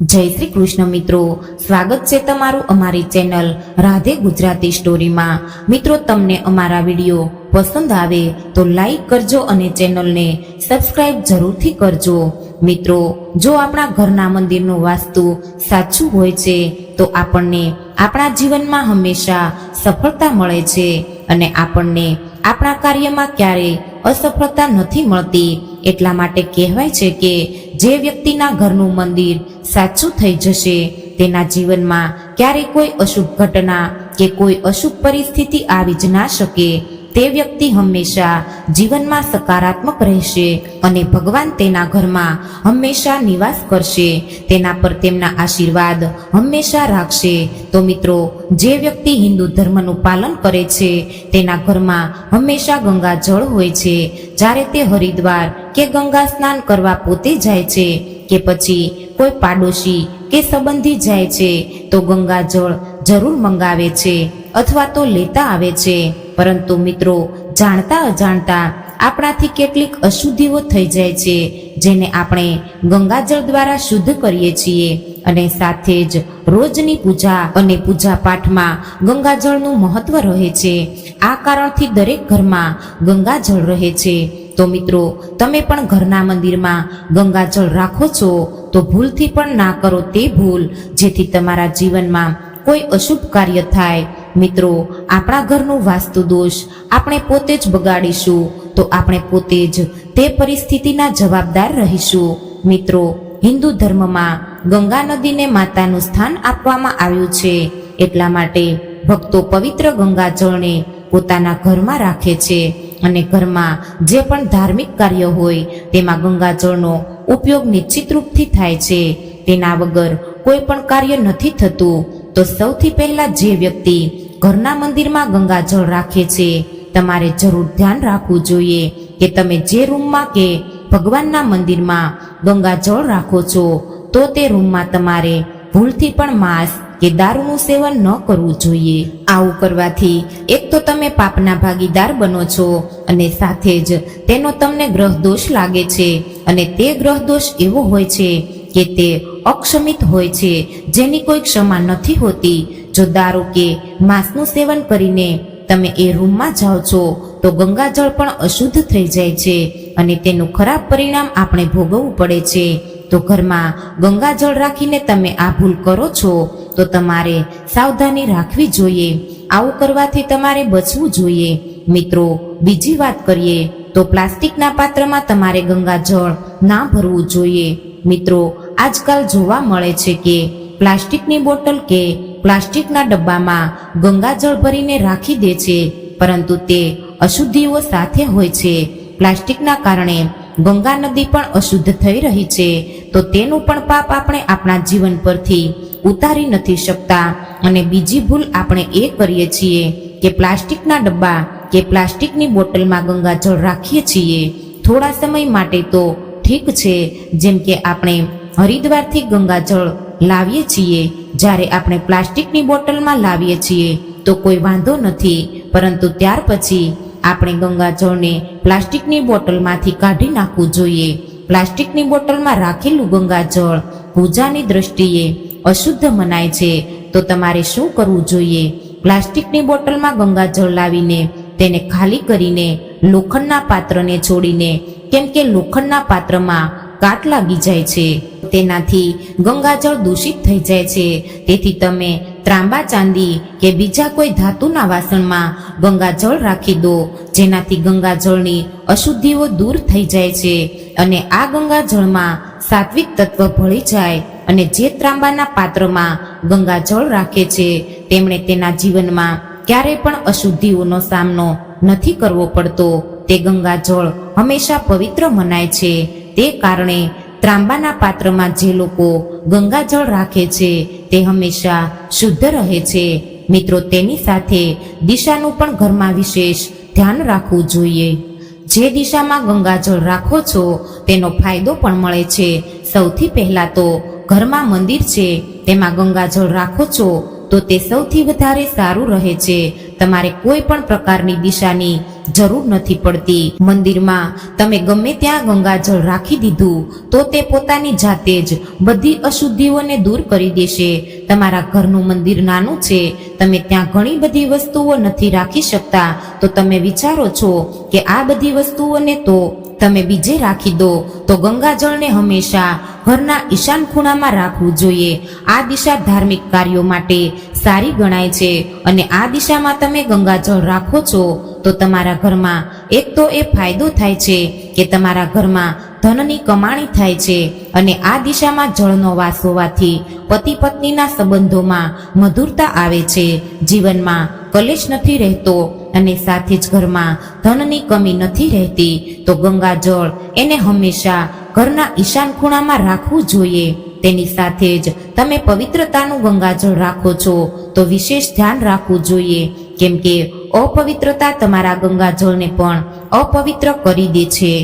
જય શ્રી કૃષ્ણ મિત્રો. સ્વાગત છે તમારું અમારી ચેનલ રાધે ગુજરાતી સ્ટોરીમાં. મિત્રો, તમને અમારા વીડિયો પસંદ આવે તો લાઈક કરજો અને ચેનલને સબસ્ક્રાઇબ જરૂરથી કરજો. મિત્રો, જો આપણા ઘરના મંદિરનું વાસ્તુ સાચું હોય છે, તો આપણને આપણા જીવનમાં હંમેશા સફળતા મળે છે અને આપણને આપણા કાર્યમાં ક્યારેય અસફળતા નથી મળતી. એટલા માટે કહેવાય છે કે, જે વ્યક્તિના ઘરનું મંદિર સાચું થઈ જશે, તેના જીવનમાં ક્યારેય કોઈ અશુભ ઘટના કે કોઈ અશુભ પરિસ્થિતિ આવી જ ના શકે. તે વ્યક્તિ હંમેશા જીવનમાં સકારાત્મક રહેશે અને ભગવાન તેના ઘરમાં હંમેશા નિવાસ કરશે. તેના પર તેમના આશીર્વાદ હંમેશા રાખશે. તો મિત્રો, જે વ્યક્તિ હિન્દુ ધર્મનું પાલન કરે છે, તેના ઘરમાં હંમેશા ગંગા જળ હોય છે. જ્યારે તે હરિદ્વાર કે ગંગા સ્નાન કરવા પોતે જાય છે કે પછી કોઈ પાડોશી કે સંબંધી જાય છે, તો ગંગા જળ જરૂર મંગાવે છે. અથવા તો લેતા આવે છે. પરંતુ મિત્રો, જાણતા અજાણતા આપણાથી કેટલીક અશુદ્ધિઓ થઈ જાય છે, જેને આપણે ગંગાજળ દ્વારા શુદ્ધ કરીએ છીએ અને સાથે જ રોજની પૂજા અને પૂજા પાઠમાં ગંગાજળનું મહત્વ રહે છે. આ કારણથી દરેક ઘરમાં ગંગાજળ રહે છે. તો મિત્રો, તમે પણ ઘરના મંદિરમાં ગંગાજળ રાખો છો, તો ભૂલથી પણ ના કરો તે ભૂલ, જેથી તમારા જીવનમાં કોઈ અશુભ કાર્ય થાય મિત્રો, આપણા ઘરનું વાસ્તુ દોષ આપણે પોતે જ બગાડીશું, તો આપણે પોતે જ તે પરિસ્થિતિના જવાબદાર રહીશું. મિત્રો, હિન્દુ ધર્મમાં ગંગા નદીને માતાનું સ્થાન આપવામાં આવ્યું છે, એટલા માટે ભક્તો પવિત્ર ગંગા જળને પોતાના ઘરમાં રાખે છે અને ઘરમાં જે પણ ધાર્મિક કાર્ય હોય, તેમાં ગંગાજળનો ઉપયોગ નિશ્ચિત રૂપથી થાય છે. તેના વગર કોઈ પણ કાર્ય નથી થતું, તો સૌથી પહેલા જે વ્યક્તિ ઘરના મંદિરમાં ગંગાજળ રાખે છે. તમારે જરૂર ધ્યાન રાખવું જોઈએ કે તમે જે રૂમમાં કે ભગવાનના મંદિરમાં ગંગાજળ રાખો છો, તો તે રૂમમાં તમારે ભૂલથી પણ માંસ કે દારૂનું સેવન ન કરવું જોઈએ. આવું કરવાથી એક તો તમે પાપના ભાગીદાર બનો છો અને સાથે જ તેનો તમને ગ્રહ દોષ લાગે છે અને તે ગ્રહ દોષ એવો હોય છે કે તે અક્ષમિત હોય છે, જેની કોઈ ક્ષમા નથી હોતી જો દારૂ કે માંસનું સેવન કરીને તમે એ રૂમમાં જાઓ છો, તો ગંગાજળ પણ અશુદ્ધ થઈ જાય છે અને તેનું ખરાબ પરિણામ આપણે ભોગવવું પડે છે. તો ઘરમાં ગંગાજળ રાખીને તમે આ ભૂલ કરો છો, તો તમારે સાવધાની રાખવી જોઈએ. આવું કરવાથી તમારે બચવું જોઈએ. મિત્રો, બીજી વાત કરીએ, તો પ્લાસ્ટિકના પાત્રમાં તમારે ગંગાજળ ના ભરવું જોઈએ. મિત્રો, આજકાલ જોવા મળે છે કે પ્લાસ્ટિકની બોટલ કે પ્લાસ્ટિકના ડબ્બામાં ગંગાજળ ભરીને રાખી દે છે, પરંતુ તે અશુદ્ધિઓ સાથે હોય છે. પ્લાસ્ટિકના કારણે ગંગા નદી પણ અશુદ્ધ થઈ રહી છે, તો તેનું પણ પાપ આપણે આપણા જીવન પરથી ઉતારી નથી શકતા અને બીજી ભૂલ આપણે એ કરીએ છીએ કે પ્લાસ્ટિકના ડબ્બા કે પ્લાસ્ટિકની બોટલમાં ગંગાજળ રાખીએ છીએ. થોડા સમય માટે તો ઠીક છે, જેમ કે આપણે હરિદ્વારથી ગંગાજળ લાવીએ છીએ. જ્યારે આપણે પ્લાસ્ટિકની બોટલમાં લાવીએ છીએ, તો કોઈ વાંધો નથી. પરંતુ ત્યાર પછી આપણે ગંગાજળને પ્લાસ્ટિકની બોટલમાંથી કાઢી નાખવું જોઈએ. પ્લાસ્ટિકની બોટલમાં રાખેલું ગંગાજળ પૂજાની દ્રષ્ટિએ અશુદ્ધ મનાય છે. તો તમારે શું કરવું જોઈએ? પ્લાસ્ટિકની બોટલમાં ગંગાજળ લાવીને તેને ખાલી કરીને લોખંડના પાત્રને છોડીને, કેમ કે લોખંડના પાત્રમાં કાટ લાગી જાય છે. તેનાથી ગંગાજળ દૂષિત થઈ જાય છે. તેથી તમે ત્રાંબા ચાંદી કે બીજા કોઈ ધાતુના વાસણમાં ગંગાજળ રાખી દો, જેનાથી ગંગાજળની અશુદ્ધિઓ દૂર થઈ જાય છે અને આ ગંગાજળમાં સાત્વિક તત્વ ભળી જાય અને જે ત્રાંબાના પાત્રમાં ગંગાજળ રાખે છે, તેમણે તેના જીવનમાં ક્યારેય પણ અશુદ્ધિઓનો સામનો નથી કરવો પડતો. તે ગંગાજળ હંમેશા પવિત્ર મનાય છે. તે કારણે ત્રાંબાના પાત્રમાં જે લોકો ગંગાજળ રાખે છે, તે હંમેશા શુદ્ધ રહે છે. મિત્રો, તેની સાથે દિશાનું પણ ઘરમાં વિશેષ ધ્યાન રાખવું જોઈએ. જે દિશામાં ગંગાજળ રાખો છો, તેનો ફાયદો પણ મળે છે. સૌથી પહેલા તો ઘરમાં મંદિર છે, તેમાં ગંગાજળ રાખો છો, તો તે સૌથી વધારે સારું રહે છે. તમારે કોઈ પણ પ્રકારની દિશાની જરૂર નથી પડતી. મંદિરમાં તમે ગમે ત્યાં ગંગાજળ રાખી દીધું, તો તે પોતાની જાતે જ બધી અશુદ્ધિઓને દૂર કરી દેશે. તમારા ઘરનું મંદિર નાનું છે, તમે ત્યાં ઘણી બધી વસ્તુઓ નથી રાખી શકતા. તો તમે વિચારો છો કે આ બધી વસ્તુઓને તો તમે બીજે રાખી દો, તો ગંગાજળને હંમેશા ઘરના ઈશાન ખૂણામાં રાખવું જોઈએ. આ દિશા ધાર્મિક કાર્યો માટે સારી ગણાય છે અને આ દિશામાં તમે ગંગાજળ રાખો છો, તો તમારા ઘરમાં એક તો એ ફાયદો થાય છે કે તમારા ઘરમાં ધનની કમાણી થાય છે અને આ દિશામાં જળનો વાસ હોવાથી પતિ પત્નીના સંબંધોમાં મધુરતા આવે છે. જીવનમાં કલેશ નથી રહેતો અને સાથે જ ઘરમાં ધનની કમી નથી રહેતી, તો ગંગાજળ એને હંમેશા ઘરના ઈશાન ખૂણામાં રાખવું જોઈએ. તેની સાથે જ તમે પવિત્રતાનું ગંગાજળ રાખો છો, તો વિશેષ ધ્યાન રાખવું જોઈએ. કેમ કે અપવિત્રતા તમારા ગંગાજળને પણ અપવિત્ર કરી દે છે.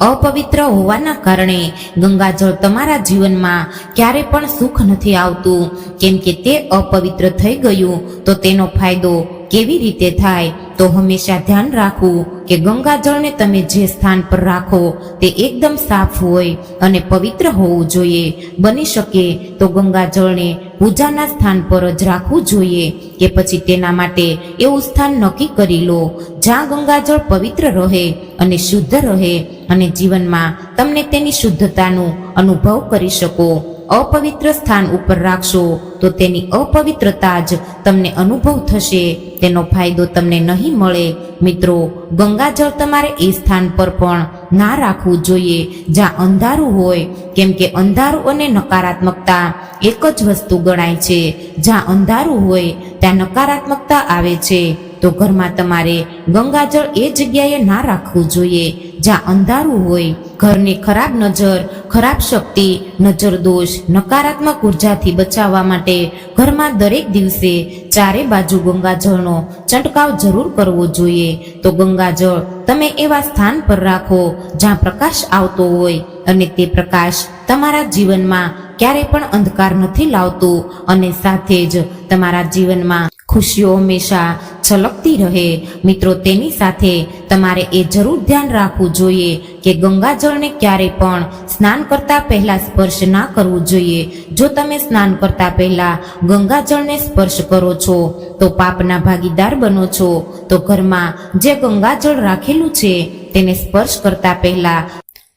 અપવિત્ર હોવાના કારણે ગંગાજળ તમારા જીવનમાં ક્યારે પણ સુખ નથી આવતું. કેમ કે તે અપવિત્ર થઈ ગયું, તો તેનો ફાયદો કેવી રીતે થાય? તો હંમેશા ધ્યાન રાખવું કે ગંગાજળને તમે જે સ્થાન પર રાખો, તે એકદમ સાફ હોય અને પવિત્ર હોવું જોઈએ. બની શકે તો ગંગાજળને પૂજાના સ્થાન પર જ રાખવું જોઈએ કે પછી તેના માટે એવું સ્થાન નક્કી કરી લો, જ્યાં ગંગાજળ પવિત્ર રહે અને શુદ્ધ રહે અને જીવનમાં તમને તેની શુદ્ધતાનો અનુભવ કરી શકો. અપવિત્ર સ્થાન ઉપર રાખશો, તો તેની અપવિત્રતા જ તમને અનુભવ થશે. તેનો ફાયદો તમને નહીં મળે. મિત્રો, ગંગાજળ તમારે એ સ્થાન પર પણ ના રાખવું જોઈએ, જ્યાં અંધારું હોય. કેમ કે અંધારું અને નકારાત્મકતા એક જ વસ્તુ ગણાય છે. જ્યાં અંધારું હોય, ત્યાં નકારાત્મકતા આવે છે. તો ઘરમાં તમારે ગંગાજળ એ જગ્યાએ ના રાખવું જોઈએ. જ્યાં અંધારું હોય, ઘરની ખરાબ નજર, ખરાબ શક્તિ, નજર દોષ, નકારાત્મક ઉર્જાથી બચાવવા માટે ઘરમાં દરેક દિવસે ચારે બાજુ ગંગાજળનો છંટકાવ જરૂર કરવો જોઈએ. તો ગંગાજળ તમે એવા સ્થાન પર રાખો જ્યાં પ્રકાશ આવતો હોય અને તે પ્રકાશ તમારા જીવનમાં ક્યારે પણ અંધકાર નથી લાવતું અને સાથે જ તમારા જીવનમાં ખુશીઓ હંમેશા છલકતી રહે. મિત્રો, તેની સાથે તમારે એ જરૂર ધ્યાન રાખવું જોઈએ કે ગંગાજળને ક્યારે પણ સ્નાન કરતા પહેલા સ્પર્શ ના કરવું જોઈએ. જો તમે સ્નાન કરતા પહેલા ગંગાજળને સ્પર્શ કરો છો, તો પાપના ભાગીદાર બનો છો. તો ઘરમાં જે ગંગાજળ રાખેલું છે, તેને સ્પર્શ કરતા પહેલા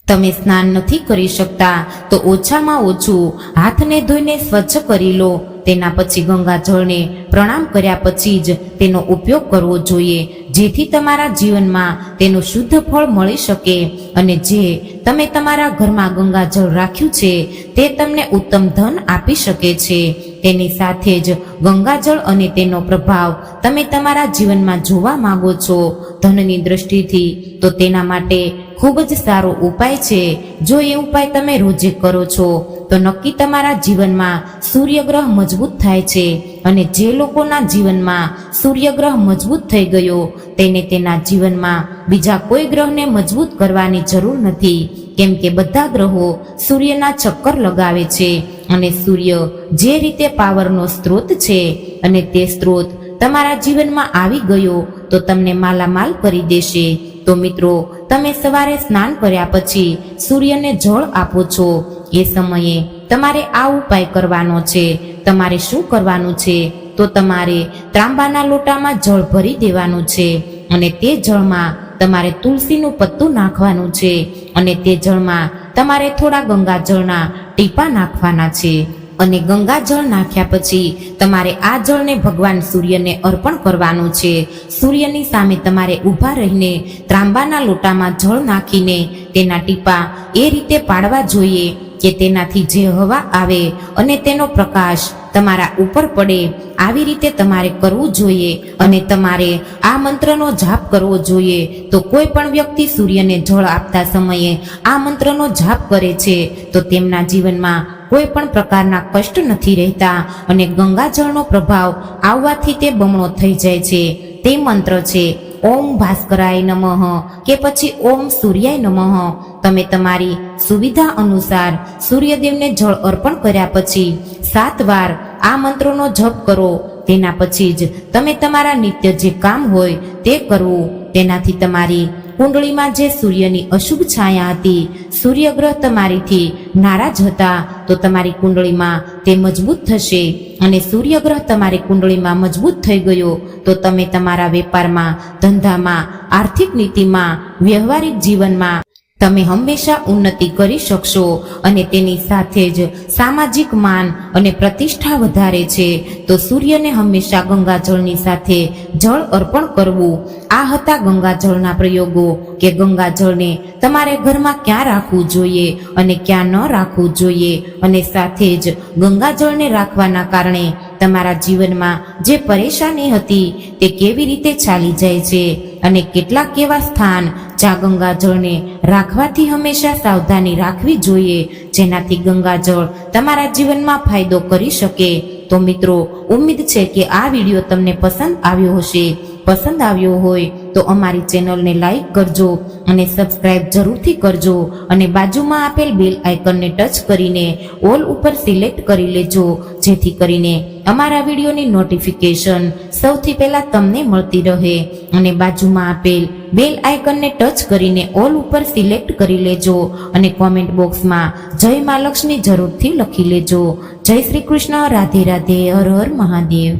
તમે સ્નાન નથી કરી શકતા, તો ઓછામાં ઓછું હાથને ધોઈને સ્વચ્છ કરી લો. તેના પછી ગંગાજળને પ્રણામ કર્યા પછી જ તેનો ઉપયોગ કરવો જોઈએ, જેથી તમારા જીવનમાં તેનું શુદ્ધ ફળ મળી શકે અને જે તમે તમારા ઘરમાં ગંગાજળ રાખ્યું છે, તે તમને ઉત્તમ ધન આપી શકે છે. તેની સાથે જ ગંગાજળ અને તેનો પ્રભાવ તમે તમારા જીવનમાં જોવા માંગો છો. ધનની દ્રષ્ટિથી તો તેના માટે ખૂબ જ સારો ઉપાય છે. જો એ ઉપાય તમે રોજે કરો છો, તો નક્કી તમારા જીવનમાં સૂર્યગ્રહ મજબૂત થાય છે અને જે લોકોના જીવનમાં સૂર્યગ્રહ મજબૂત થઈ ગયો, તેને તેના જીવનમાં બીજા કોઈ ગ્રહને મજબૂત કરવાની જરૂર નથી. કેમ કે બધા ગ્રહો સૂર્યના ચક્કર લગાવે છે અને સૂર્ય જે રીતે પાવરનો સ્ત્રોત છે અને તે સ્ત્રોત તમારા જીવનમાં આવી ગયો તો તમને માલામાલ કરી દેશે. તો મિત્રો, તમે સવારે સ્નાન કર્યા પછી સૂર્યને જળ આપો છો. એ સમયે તમારે આ ઉપાય કરવાનો છે. તમારે શું કરવાનું છે? તો તમારે ત્રાંબાના લોટામાં જળ ભરી દેવાનું છે અને તે જળમાં તમારે તુલસીનું પત્તું નાખવાનું છે અને તે જળમાં તમારે થોડા ગંગાજળના ટીપા નાખવાના છે. અને ગંગાજળ નાખ્યા પછી તમારે આ જળને ભગવાન સૂર્યને અર્પણ કરવાનું છે. સૂર્યની સામે તમારે ઊભા રહીને ત્રાંબાના લોટામાં જળ નાખીને તેના ટીપા એ રીતે પાડવા જોઈએ કે તેનાથી જે હવા આવે અને તેનો પ્રકાશ તમારા ઉપર પડે, આવી રીતે તમારે કરવું જોઈએ અને તમારે આ મંત્રનો જાપ કરવો જોઈએ. તો કોઈ પણ વ્યક્તિ સૂર્યને જળ આપતા સમયે આ મંત્રનો જાપ કરે છે, તો તેમના જીવનમાં કોઈ પણ પ્રકારના કષ્ટ નથી રહેતા અને ગંગાજળનો પ્રભાવ આવવાથી તે બમણો થઈ જાય છે. તે મંત્ર છે, ઓમ ભાસ્કરાય નમઃ કે પછી, ઓમ સૂર્યાય નમઃ તમે તમારી સુવિધા અનુસાર સૂર્યદેવને જળ અર્પણ કર્યા પછી સાત વાર આ મંત્રોનો જપ કરો. તેના પછી જ તમે તમારા નિત્ય જે કામ હોય તે કરવું તેનાથી તમારી કુંડળીમાં જે સૂર્યની અશુભ છાયા હતી, સૂર્યગ્રહ તમારીથી નારાજ હતા, તો તમારી કુંડળીમાં તે મજબૂત થશે અને સૂર્યગ્રહ તમારી કુંડળીમાં મજબૂત થઈ ગયો, તો તમે તમારા વેપારમાં, ધંધામાં, આર્થિક નીતિમાં, વ્યવહારિક જીવનમાં તમે હંમેશા ઉન્નતિ કરી શકશો અને તેની સાથે જ સામાજિક માન અને પ્રતિષ્ઠા વધારે છે. તો સૂર્યને હંમેશા ગંગાજળની સાથે જળ અર્પણ કરવું. આ હતા ગંગાજળના પ્રયોગો કે ગંગાજળને તમારે ઘરમાં ક્યાં રાખવું જોઈએ અને ક્યાં ન રાખવું જોઈએ અને સાથે જ ગંગાજળને રાખવાના કારણે તમારા જીવનમાં જે પરેશાની હતી તે કેવી રીતે ચાલી જાય છે અને કેટલાક એવા સ્થાન જ્યાં ગંગાજળને રાખવાથી હંમેશા સાવધાની રાખવી જોઈએ. જેનાથી ગંગાજળ તમારા જીવનમાં ફાયદો કરી શકે. તો મિત્રો, ઉમ્મીદ છે કે આ વીડિયો તમને પસંદ આવ્યો હશે. પસંદ આવ્યો હોય તો અમારી ચેનલને લાઈક કરજો અને સબસ્ક્રાઇબ જરૂરથી કરજો અને બાજુમાં આપેલ બેલ આઇકનને ટચ કરીને ઓલ ઉપર સિલેક્ટ કરી લેજો, જેથી કરીને અમારા વિડીયોની નોટિફિકેશન સૌથી પહેલાં તમને મળતી રહે અને બાજુમાં આપેલ બેલ આઇકનને ટચ કરીને ઓલ ઉપર સિલેક્ટ કરી લેજો અને કોમેન્ટ બોક્સમાં જય મા જરૂરથી લખી લેજો. જય શ્રી કૃષ્ણ, રાધે રાધે, હર હર મહાદેવ.